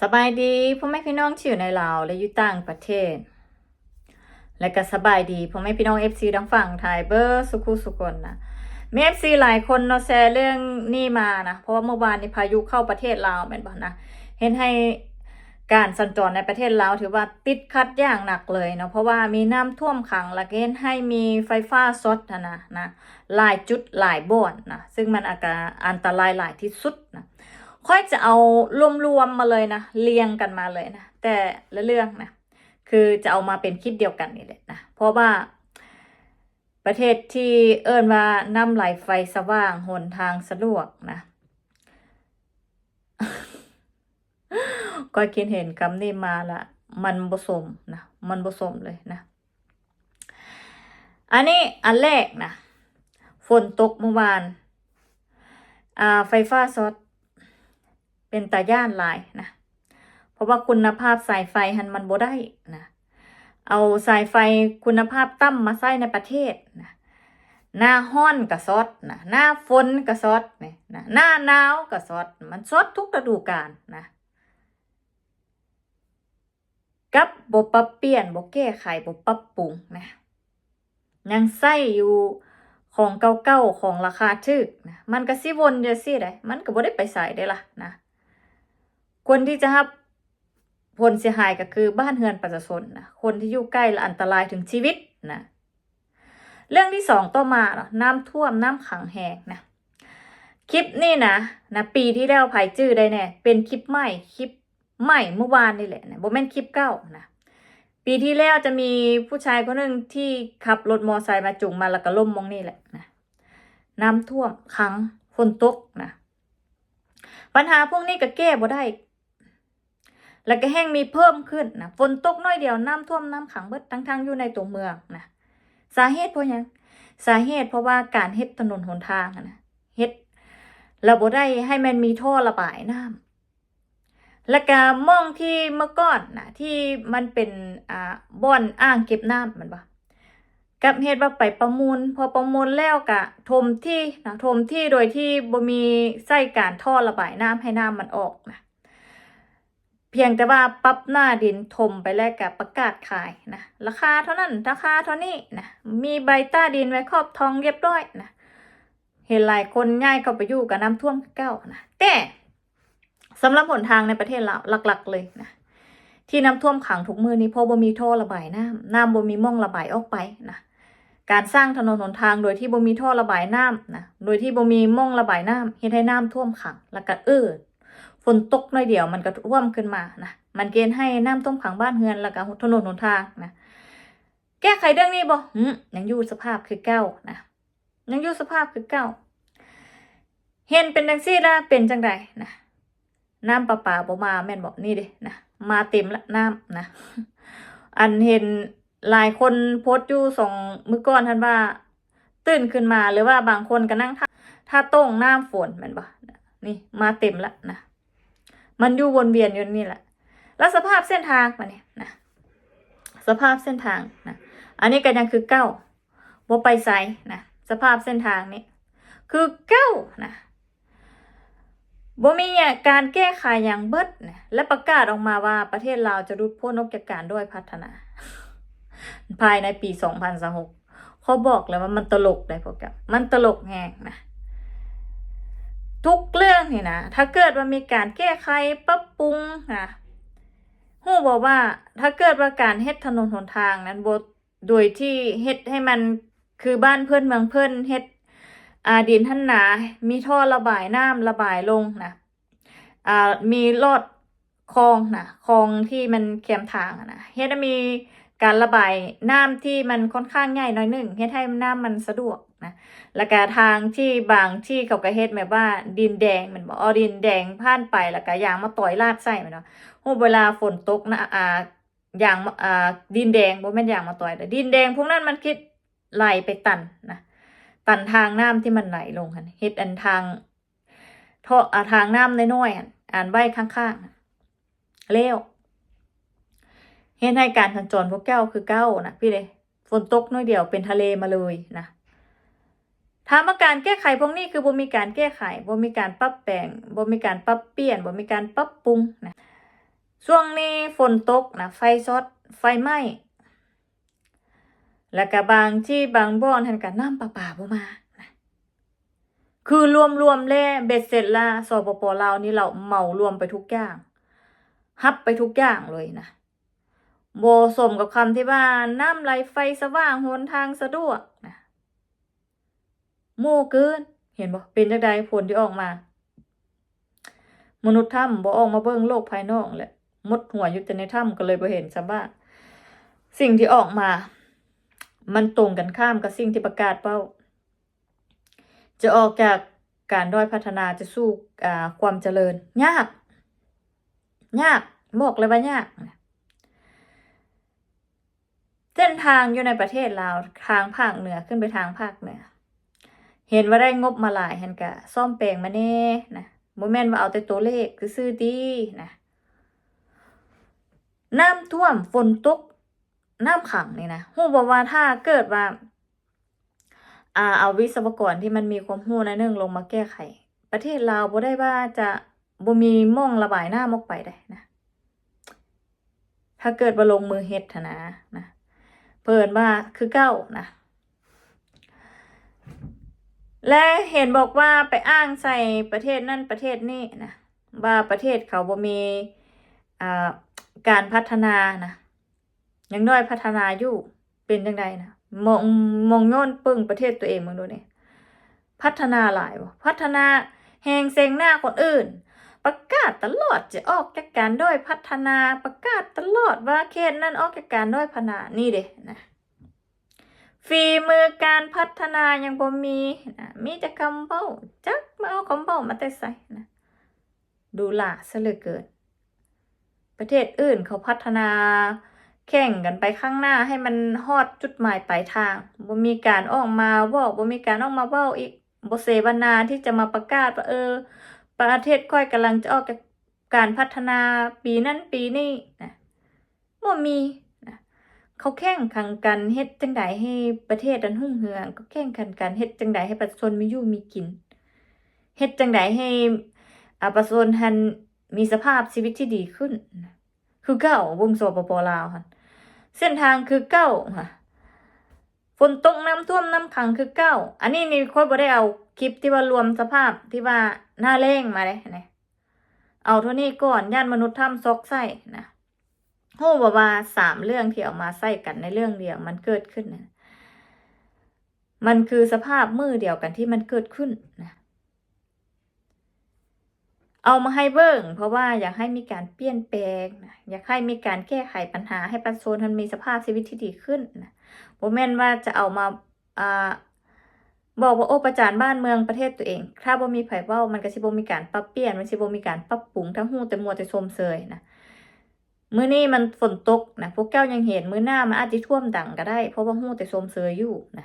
สบายดีพ่อแม่พี่น้องที่อยู่ในลาวและอยู่ต่างประเทศ และก็สบายดีพ่อแม่พี่น้อง FC ทั้งฝั่งไทยเบอร์สุขุสุกนนะมี FC หลายคนเนาะแชร์เรื่องนี่มานะเพราะว่าเมื่อวานนี้พายุเข้าประเทศลาวแม่นบ่นะเห็นให้การสัญจรในประเทศลาวถือว่าติดขัดอย่างหนักเลยเนาะเพราะว่ามีน้ำท่วมขังและก็เห็นให้มีไฟฟ้าสดนะนะนะหลายจุดหลายบ่อนนะซึ่งมันอาการอันตรายหลายที่สุดนะ ค่อยจะเอารวมๆมาเลยนะเรียงกันมาเลยนะแต่ละเรื่องนะคือจะเอามาเป็นคลิปเดียวกันนี่แหละนะเพราะว่า ประเทศที่เอิ้นว่าน้ำไหลไฟสว่างหนทางสะดวกนะก็คิดเห็นคำนี้มาละมันผสมนะมันผสมเลยนะ อันนี้อันแรกนะฝนตกเมื่อวานอ่าไฟฟ้าช็อต เป็นตาย่านลายนะเพราะว่าคุณภาพสายไฟหันมันบ่ได้นะเอาสายไฟคุณภาพต่ำมาใส่ในประเทศนะหน้าห้อนก็ซอดนะหน้าฝนก็ซอดนี่นะหน้าหนาวก็ซอดมันซอดทุกฤดูกาลนะกับบปรับเปลี่ยนบ่แก้ไขบปรับปรุงนะยังใส่อยู่ของเก่าๆของราคาถูกนะมันก็สิวนอยู่ซี่ได้มันก็บ่ได้ไปไสได้ล่ะนะ คนที่จะรับผลเสียหายก็คือบ้านเรือนประชาชนนะคนที่อยู่ใกล้และอันตรายถึงชีวิตนะเรื่องที่สองต่อมาเนาะน้ำท่วมน้ำขังแหงนะคลิปนี่นะนะปีที่แล้วภายจื้อได้แน่เป็นคลิปใหม่คลิปใหม่เมื่อวานนี่แหละนะบ่แมนคลิปเก่านะปีที่แล้วจะมีผู้ชายคนหนึ่งที่ขับรถมอไซค์มาจุงมาแล้วก็ล่มมองนี่แหละนะน้ำท่วมขังฝนตกนะปัญหาพวกนี้ก็แก้บ่ได้ แล้วก็แห้งมีเพิ่มขึ้นนะฝนตกน้อยเดียวน้ำท่วมน้ำขังเบิดทั้งๆอยู่ในตัวเมืองนะสาเหตุเพราะยังสาเหตุเพราะว่าการเฮ็ดถนนหนทางนะเฮ็ดแล้วบ่ได้ให้มันมีท่อระบายน้ำแล้วก็มองที่เมื่อก่อนนะที่มันเป็นอ่าบ่อนอ่างเก็บน้ำมันบ่กับเฮ็ดว่าไปประมูล พอประมูลแล้วก็ถมที่นะถมที่โดยที่บ่มีใส่การท่อระบายน้ำให้น้ำมันออกนะ เพียงแต่ว่าปรับหน้าดินถมไปแล้วกับประกาศขายนะราคาเท่านั้นราคาเท่านี้นะมีใบต้าดินไว้ครอบทองเรียบร้อยนะเห็นหลายคนง่ายเข้าไปอยู่กับน้ำท่วมเก้านะแต่สำหรับหนทางในประเทศเราหลัก ๆ เลยนะที่น้ำท่วมขังทุกมือนี้เพราะบ่มีท่อระบายน้ำน้ำบ่มีม่องระบายออกไปนะการสร้างถนนหนทางโดยที่บ่มีท่อระบายน้ำนะโดยที่บ่มีม่องระบายน้ำเฮ็ดให้น้ำท่วมขัง แล้วก็เออ ฝนตกหน่อยเดียวมันก็ท่วมขึ้นมานะมันเกณฑ์ให้น้ำท่วมขังบ้านเฮือนแล้วก็ถนนหนทางนะแก้ไขเรื่องนี้บ่หืมยังอยู่สภาพคือเก่านะยังอยู่สภาพคือเก่าเห็นเป็นจังซี่ละเป็นจังใดนะน้ำประปาบ่มาแม่นบอกนี่เด้นะมาเต็มละน้ำนะอันเห็นหลายคนโพสต์อยู่สองมือก่อนท่านว่า ตื่นขึ้นมาหรือว่าบางคนก็นั่งท่าท่าโต้งน้ำฝนแม่นบ่นี่มาเต็มละนะ มันอยู่วนเวียนอยู่นี่แหละ แล้วสภาพเส้นทางมันเนี่ยนะ สภาพเส้นทางนะ อันนี้ก็ยังคือเก้าบ่ไปไซนะ สภาพเส้นทางนี้ คือเก้านะบ่มีเนี่ยการแก้ไขอย่างเบิดนะและประกาศออกมาว่าประเทศลาวจะรุดพ้นออกจากการด้อยพัฒนา ภายในปี 2026เขาบอกเลยว่ามันตลกเลยพวกกับมันตลกแหงนะ ทุกเรื่องนี่นะถ้าเกิดว่ามีการแก้ไขปรับปรุงนะฮู้บอกว่าถ้าเกิดว่าการเฮ็ดถนนหนทางนั้นบโดยที่เฮ็ดให้มันคือบ้านเพื่อนเมืองเพื่อนเฮ็ดอาดินทันหนา มีท่อระบายน้ำระบายลงนะอ่ามีลอดคลองนะคลองที่มันแคมทางนะเฮ็ดให้มีการระบายน้ำที่มันค่อนข้างง่ายหน้อยหนึ่งเฮ็ดให้น้ำมันสะดวก นะแล้วก็ทางที่บางที่เขาก็เฮ็ดแบบว่าดินแดงมันบอกเอดินแดงผ่านไปแล้วก็ยางมาต่อยลาดใส่มันเนาะโหเวลาฝนตกนะอ่ายางอ่าดินแดงบ่แม่นยางมาต่อยแต่ดินแดงพวกนั้นมันคิดไหลไปตันนะตันทางน้ำที่มันไหลลงหั่นเฮ็ดอันทางท่ออ่าทางน้ำน้อยๆหั่นอ่านไว้ข้างๆแล้วเฮ็ดให้การสัญจรพวกแก้วคือเก้านะพี่เด้ฝนตกน้อยเดียวเป็นทะเลมาเลยนะ ถามว่าการแก้ไขพวกนี้คือบ่มีการแก้ไขบ่มีการปรับแปลงบ่มีการปรับเปลี่ยนบ่มีการปรับปรุงนะช่วงนี้ฝนตกนะไฟช็อตไฟไหม้แล้วก็บางที่บางบ่อนท่านก็น้ำประปาบ่มานะคือรวมๆแล้วเบ็ดเสร็จละสปปลาวนี่เราเหมารวมไปทุกอย่างฮับไปทุกอย่างเลยนะโบสมกับคำที่ว่าน้ำไหลไฟสว่างหนทางสะดวก โม่เกิน เห็นบ่เป็นจังใดผลที่ออกมา มนุษย์ถ้ำบ่ออกมาเบิ่งโลกภายนอกแหละมดหัวอยู่แต่ในถ้ำก็เลยบ่เห็นซะว่าสิ่งที่ออกมา มันตรงกันข้ามกับสิ่งที่ประกาศเป้า จะออกจากการด้อยพัฒนาจะสู้ความเจริญ ยาก ยากบอกเลยว่ายากเส้นทางอยู่ในประเทศลาวทางภาคเหนือขึ้นไปทางภาคเหนือ เห็นว่าได้งบมาหลายหันกะซ่อมแปลงมาแน่นะบ่แมนว่าเอาแต่ตัวเลขซื่อดีนะน้ำท่วมฝนตกน้ำขังนี่นะฮู้บ่ว่าถ้าเกิดว่าอ่าเอาวิศวกรที่มันมีความรู้ในอยหนึงลงมาแก้ไข ประเทศลาวบ่ได้ว่าจะบ่มีม่องระบายหน้ำออกไปได้นะ ถ้าเกิดว่าลงมือเฮ็ดนนะนะเพิ่นว่าคือเก้านะ และเห็นบอกว่าไปอ้างใส่ประเทศนั่นประเทศนี้นะว่าประเทศเขาบ่มีการพัฒนานะยังน้อยพัฒนาอยู่เป็นจังไดนะมองมองย้อนปึ้งประเทศตัวเองมึงดูเนี่ยพัฒนาหลายพัฒนาแหงเซงหน้าคนอื่น ประกาศตลอดจะออกจากการด้อยพัฒนาประกาศตลอดว่าเขตนั้นออกจากการด้อยพัฒนานี่เด้นะ ฝีมือการพัฒนายังบ่มีนะมีแต่คำเบ้าจักมาเอาคำเบ้ามาแต่ใส่นะดูหลาซะเหลือเกินประเทศอื่นเขาพัฒนาแข่งกันไปข้างหน้าให้มันฮอดจุดหมายปลายทางบ่มีการออกมาเว่บ่มีการออกมาเว้าอีกบ่เสวนาที่จะมาประกาศว่าเออ ประเทศค่อยกำลังจะออกจากการพัฒนาปีนั้นปีนี้นะบ่มี เขาแข่งขันกันเฮ็ดจังไดให้ประเทศนั้นรุ่งเรืองก็แข่งขันกันเฮ็ดจังไดให้ประชาชนมีอยู่มีกินเฮ็ดจังไดให้อาประชาชนทันมีสภาพชีวิตที่ดีขึ้น คือเก้าวงสปปลาวหั่นเส้นทางคือเก้าค่ะฝนตกน้ำท่วมน้ำขังคือเก้า อันนี้นี่ค่อยบ่ได้เอาคลิปที่ว่ารวมสภาพที่ว่าหน้าแรงมาเลยนะเอาเท่านี้ก่อนย่านมนุษย์ถ้ำซอกไส้นะ ฮู้บ่ว่าสามเรื่องที่เอามาใส่กันในเรื่องเดียวมันเกิดขึ้นนะมันคือสภาพมือเดียวกันที่มันเกิดขึ้นนะเอามาให้เบิ่งเพราะว่าอยากให้มีการเปลี่ยนแปลงนะอยากให้มีการแก้ไขปัญหาให้ประชาชนมันมีสภาพชีวิตที่ดีขึ้นนะบ่แม่นว่าจะเอามาอ่าบอกว่าโอ้ประจานบ้านเมืองประเทศตัวเอง ถ้าบ่มีไผ่เว้ามันก็สิบ่มีการปรับเปลี่ยนมันสิบ่มีการปรับปรุงทั้งฮู้แต่มัวแต่ชมเชยนะ มื้อนี้มันฝนตกนะพวกแก้วยังเห็นมื้อหน้ามันอาจสิท่วมดังก็ได้ เพราะว่าหู้แต่ชมเชยอยู่นะ